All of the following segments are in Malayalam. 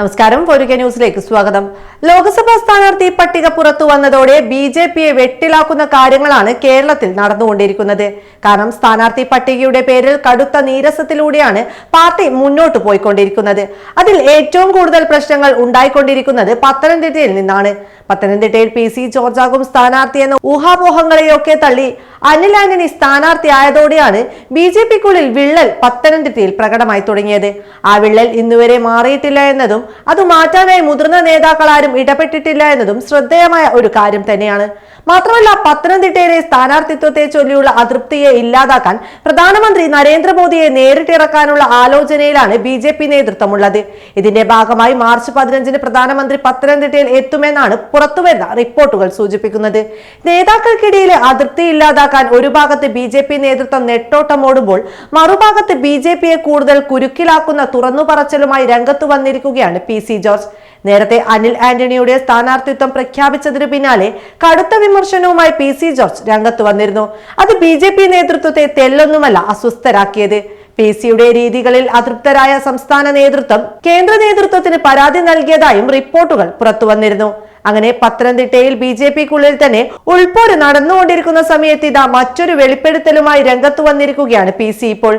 നമസ്കാരം. ഫോരുക ന്യൂസിലേക്ക് സ്വാഗതം. ലോക്സഭാ സ്ഥാനാർത്ഥി പട്ടിക പുറത്തു വന്നതോടെ ബി ജെ പിയെ വെട്ടിലാക്കുന്ന കാര്യങ്ങളാണ് കേരളത്തിൽ നടന്നുകൊണ്ടിരിക്കുന്നത്. കാരണം സ്ഥാനാർത്ഥി പട്ടികയുടെ പേരിൽ കടുത്ത നീരസത്തിലൂടെയാണ് പാർട്ടി മുന്നോട്ട് പോയിക്കൊണ്ടിരിക്കുന്നത്. അതിൽ ഏറ്റവും കൂടുതൽ പ്രശ്നങ്ങൾ ഉണ്ടായിക്കൊണ്ടിരിക്കുന്നത് പത്തനംതിട്ടയിൽ നിന്നാണ്. പത്തനംതിട്ടയിൽ പി സി ജോർജാകും സ്ഥാനാർത്ഥിയെന്ന ഊഹാപോഹങ്ങളെയൊക്കെ തള്ളി അനിൽ ആന്റണി സ്ഥാനാർത്ഥിയായതോടെയാണ് ബി ജെ പിക്കുള്ളിൽ വിള്ളൽ പത്തനംതിട്ടയിൽ പ്രകടമായി തുടങ്ങിയത്. ആ വിള്ളൽ ഇന്നുവരെ മാറിയിട്ടില്ല എന്നതും അത് മാറ്റാനായി മുതിർന്ന നേതാക്കൾ ആരും ഇടപെട്ടിട്ടില്ല എന്നതും ശ്രദ്ധേയമായ ഒരു കാര്യം തന്നെയാണ്. മാത്രമല്ല പത്തനംതിട്ടയിലെ സ്ഥാനാർത്ഥിത്വത്തെ ചൊല്ലിയുള്ള അതൃപ്തിയെ ഇല്ലാതാക്കാൻ പ്രധാനമന്ത്രി നരേന്ദ്രമോദിയെ നേരിട്ടിറക്കാനുള്ള ആലോചനയിലാണ് ബി ജെ പി നേതൃത്വമുള്ളത്. ഇതിന്റെ ഭാഗമായി മാർച്ച് പതിനഞ്ചിന് പ്രധാനമന്ത്രി പത്തനംതിട്ടയിൽ എത്തുമെന്നാണ് പുറത്തുവരുന്ന റിപ്പോർട്ടുകൾ സൂചിപ്പിക്കുന്നത്. നേതാക്കൾക്കിടയിലെ അതിർത്തി ഇല്ലാതാക്കാൻ ഒരു ഭാഗത്ത് ബി ജെ പി നേതൃത്വം നെട്ടോട്ടമോടുമ്പോൾ മറുഭാഗത്ത് ബി ജെ പിയെ കൂടുതൽ കുരുക്കിലാക്കുന്ന തുറന്നുപറച്ചിലുമായി രംഗത്തു വന്നിരിക്കുകയാണ് പി സി ജോർജ്. നേരത്തെ അനിൽ ആന്റണിയുടെ സ്ഥാനാർത്ഥിത്വം പ്രഖ്യാപിച്ചതിന് പിന്നാലെ കടുത്ത വിമർശനവുമായി പി സി ജോർജ് രംഗത്ത് വന്നിരുന്നു. അത് ബി ജെ പി നേതൃത്വത്തെ തെല്ലൊന്നുമല്ല അസ്വസ്ഥരാക്കിയത്. പി സിയുടെ രീതികളിൽ അതൃപ്തരായ സംസ്ഥാന നേതൃത്വം കേന്ദ്ര നേതൃത്വത്തിന് പരാതി നൽകിയതായും റിപ്പോർട്ടുകൾ പുറത്തു വന്നിരുന്നു അങ്ങനെ പത്തനംതിട്ടയിൽ ബി ജെ പിക്കുള്ളിൽ തന്നെ ഉൾപ്പോര് നടന്നുകൊണ്ടിരിക്കുന്ന സമയത്ത് ഇതാ മറ്റൊരു വെളിപ്പെടുത്തലുമായി രംഗത്ത് വന്നിരിക്കുകയാണ് പി സി. ഇപ്പോൾ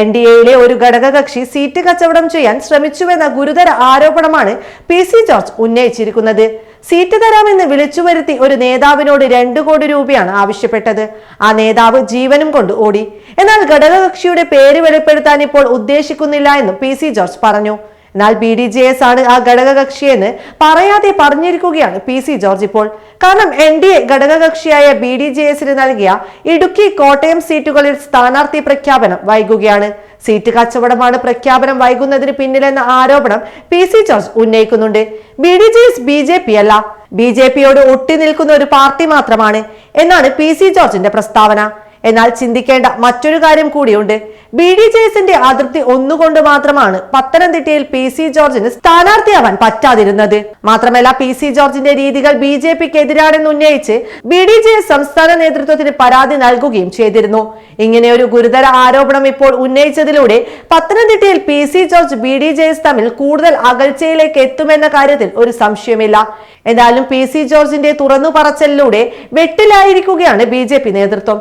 എൻ ഡി എയിലെ ഒരു ഘടകകക്ഷി സീറ്റ് കച്ചവടം ചെയ്യാൻ ശ്രമിച്ചുവെന്ന ഗുരുതര ആരോപണമാണ് പി സി ജോർജ് ഉന്നയിച്ചിരിക്കുന്നത്. സീറ്റ് തരാമെന്ന് വിളിച്ചു വരുത്തി ഒരു നേതാവിനോട് രണ്ടു കോടി രൂപയാണ് ആവശ്യപ്പെട്ടത്. ആ നേതാവ് ജീവനും കൊണ്ട് ഓടി. എന്നാൽ ഘടകകക്ഷിയുടെ പേര് വെളിപ്പെടുത്താൻ ഇപ്പോൾ ഉദ്ദേശിക്കുന്നില്ല എന്നും പി സി ജോർജ് പറഞ്ഞു. എന്നാൽ ബി ഡി ജെ എസ് ആണ് ആ ഘടകകക്ഷിയെന്ന് പറയാതെ പറഞ്ഞിരിക്കുകയാണ് പി സി ജോർജ് ഇപ്പോൾ. കാരണം എൻ ഡി എ ഘടകകക്ഷിയായ ബി ഡി ജെ എസിന് നൽകിയ ഇടുക്കി കോട്ടയം സീറ്റുകളിൽ സ്ഥാനാർത്ഥി പ്രഖ്യാപനം വൈകുകയാണ്. സീറ്റ് കച്ചവടമാണ് പ്രഖ്യാപനം വൈകുന്നതിന് പിന്നിലെന്ന ആരോപണം P C George ഉന്നയിക്കുന്നുണ്ട്. B D J S B J P അല്ല. ബി ജെ പിയോട് ഒട്ടി നിൽക്കുന്ന ഒരു പാർട്ടി മാത്രമാണ് എന്നാണ് പി സി ജോർജിന്റെ പ്രസ്താവന. എന്നാൽ ചിന്തിക്കേണ്ട മറ്റൊരു കാര്യം കൂടിയുണ്ട്. ബി ഡി ജെ എസിന്റെ അതൃപ്തി ഒന്നുകൊണ്ട് മാത്രമാണ് പത്തനംതിട്ടയിൽ പി സി ജോർജിന് സ്ഥാനാർത്ഥിയാവാൻ പറ്റാതിരുന്നത്. മാത്രമല്ല പി സി ജോർജിന്റെ രീതികൾ ബി ജെ പിക്ക് എതിരാണെന്ന് ഉന്നയിച്ച് ബി ഡി ജെ എസ് സംസ്ഥാന നേതൃത്വത്തിന് പരാതി നൽകുകയും ചെയ്തിരുന്നു. ഇങ്ങനെ ഒരു ഗുരുതര ആരോപണം ഇപ്പോൾ ഉന്നയിച്ചതിലൂടെ പത്തനംതിട്ടയിൽ P C George B D J S തമ്മിൽ കൂടുതൽ അകൽച്ചയിലേക്ക് എത്തുമെന്ന കാര്യത്തിൽ ഒരു സംശയമില്ല എന്നാലും പി സി ജോർജിന്റെ തുറന്നു പറച്ചലിലൂടെ വെട്ടിലായിരിക്കുകയാണ് ബി നേതൃത്വം.